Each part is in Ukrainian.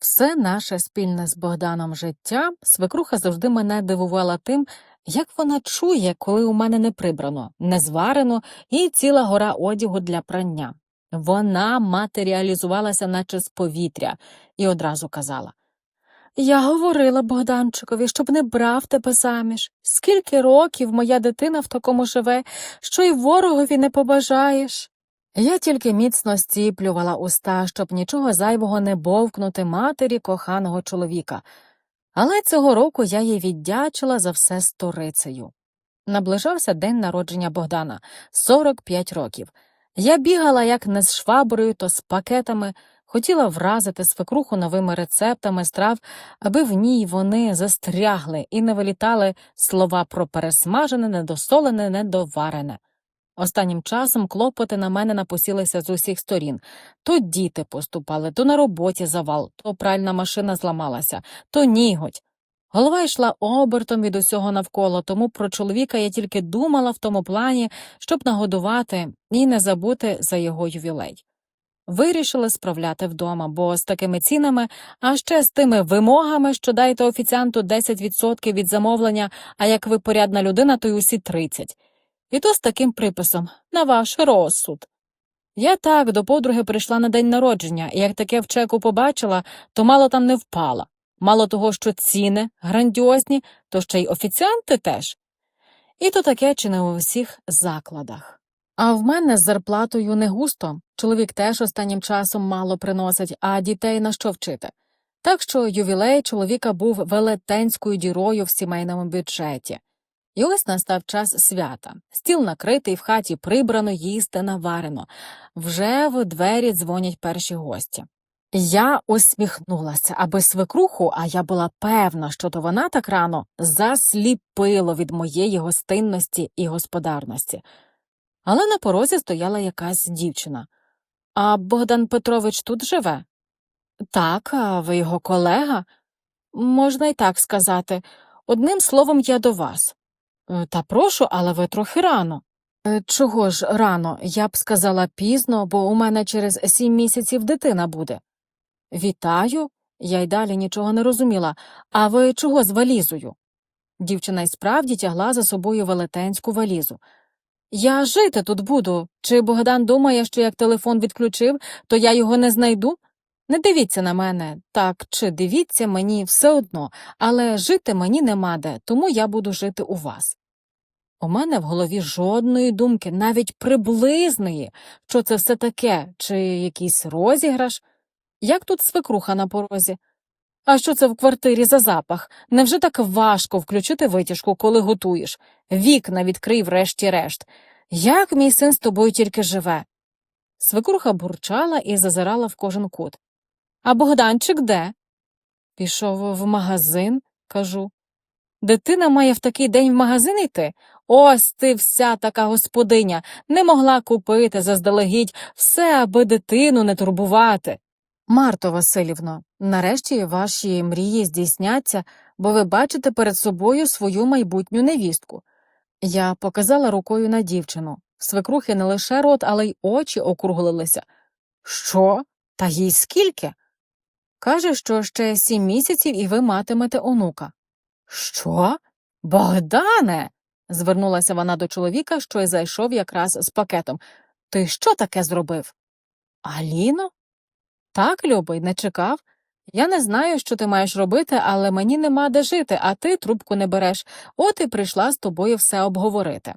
Все наше спільне з Богданом життя свекруха завжди мене дивувала тим, як вона чує, коли у мене не прибрано, не зварено і ціла гора одягу для прання. Вона матеріалізувалася, наче з повітря, і одразу казала Я говорила Богданчикові, щоб не брав тебе заміж. Скільки років моя дитина в такому живе, що й ворогові не побажаєш. Я тільки міцно стіплювала уста, щоб нічого зайвого не бовкнути матері коханого чоловіка, але цього року я їй віддячила за все сторицею. Наближався день народження Богдана 45 років. Я бігала як не з шваброю, то з пакетами, хотіла вразити свекруху новими рецептами страв, аби в ній вони застрягли і не вилітали слова про пересмажене, недосолене, недоварене. Останнім часом клопоти на мене напосілися з усіх сторін. То діти поступали, то на роботі завал, то пральна машина зламалася, то ніготь. Голова йшла обертом від усього навколо, тому про чоловіка я тільки думала в тому плані, щоб нагодувати і не забути за його ювілей. Вирішили справляти вдома, бо з такими цінами, а ще з тими вимогами, що дайте офіціанту 10% від замовлення, а як ви порядна людина, то й усі 30%. І то з таким приписом на ваш розсуд. Я так до подруги прийшла на день народження, і як таке в чеку побачила, то мало там не впала. Мало того, що ціни грандіозні, то ще й офіціанти теж. І то таке чи не у всіх закладах. А в мене з зарплатою не густо. Чоловік теж останнім часом мало приносить, а дітей на що вчити. Так що ювілей чоловіка був велетенською дірою в сімейному бюджеті. І ось настав час свята. Стіл накритий, в хаті прибрано, їсти наварено. Вже в двері дзвонять перші гості. Я усміхнулася, аби свекруху, а я була певна, що то вона так рано засліпило від моєї гостинності і господарності. Але на порозі стояла якась дівчина. А Богдан Петрович тут живе? Так, а ви його колега? Можна й так сказати. Одним словом, я до вас. «Е, Та прошу, але ви трохи рано. «Е, Чого ж рано? Я б сказала пізно, бо у мене через сім місяців дитина буде. Вітаю. Я й далі нічого не розуміла. А ви чого з валізою? Дівчина й справді тягла за собою велетенську валізу. Я жити тут буду. Чи Богдан думає, що як телефон відключив, то я його не знайду? Не дивіться на мене, так чи дивіться мені все одно, але жити мені нема де, тому я буду жити у вас. У мене в голові жодної думки, навіть приблизної, що це все таке, чи якийсь розіграш. Як тут свекруха на порозі? А що це в квартирі за запах? Невже так важко включити витяжку, коли готуєш? Вікна відкрий врешті-решт. Як мій син з тобою тільки живе? Свекруха бурчала і зазирала в кожен кут. А Богданчик де? Пішов в магазин, кажу. Дитина має в такий день в магазин йти? Ось ти вся така господиня, не могла купити заздалегідь все, аби дитину не турбувати. Марто Васильівно, нарешті ваші мрії здійсняться, бо ви бачите перед собою свою майбутню невістку. Я показала рукою на дівчину. Свекрухи не лише рот, але й очі округлилися. Що? Та їй скільки? Каже, що ще сім місяців і ви матимете онука. Що? Богдане. Звернулася вона до чоловіка, що й зайшов якраз з пакетом. Ти що таке зробив? Аліно? Так, любий, не чекав. Я не знаю, що ти маєш робити, але мені нема де жити, а ти трубку не береш, от і прийшла з тобою все обговорити.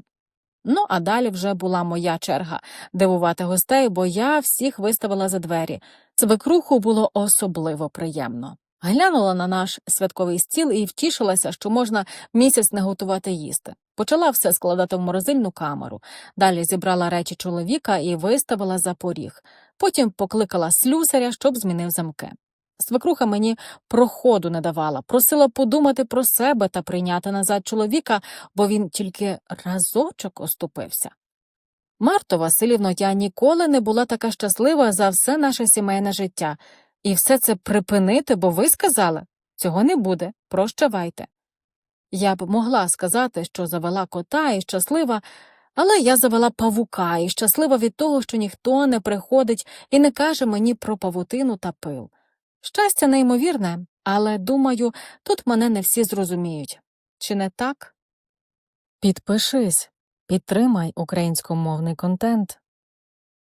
Ну, а далі вже була моя черга дивувати гостей, бо я всіх виставила за двері. Цвекруху було особливо приємно. Глянула на наш святковий стіл і втішилася, що можна місяць не готувати їсти. Почала все складати в морозильну камеру. Далі зібрала речі чоловіка і виставила за поріг. Потім покликала слюсаря, щоб змінив замки. Свекруха мені проходу не давала, просила подумати про себе та прийняти назад чоловіка, бо він тільки разочок оступився. Марто Васильівно, я ніколи не була така щаслива за все наше сімейне життя, і все це припинити, бо ви сказали цього не буде, прощавайте. Я б могла сказати, що завела кота і щаслива, але я завела павука і щаслива від того, що ніхто не приходить і не каже мені про павутину та пил. Щастя неймовірне, але думаю, тут мене не всі зрозуміють. Чи не так? Підпишись, підтримай українськомовний контент.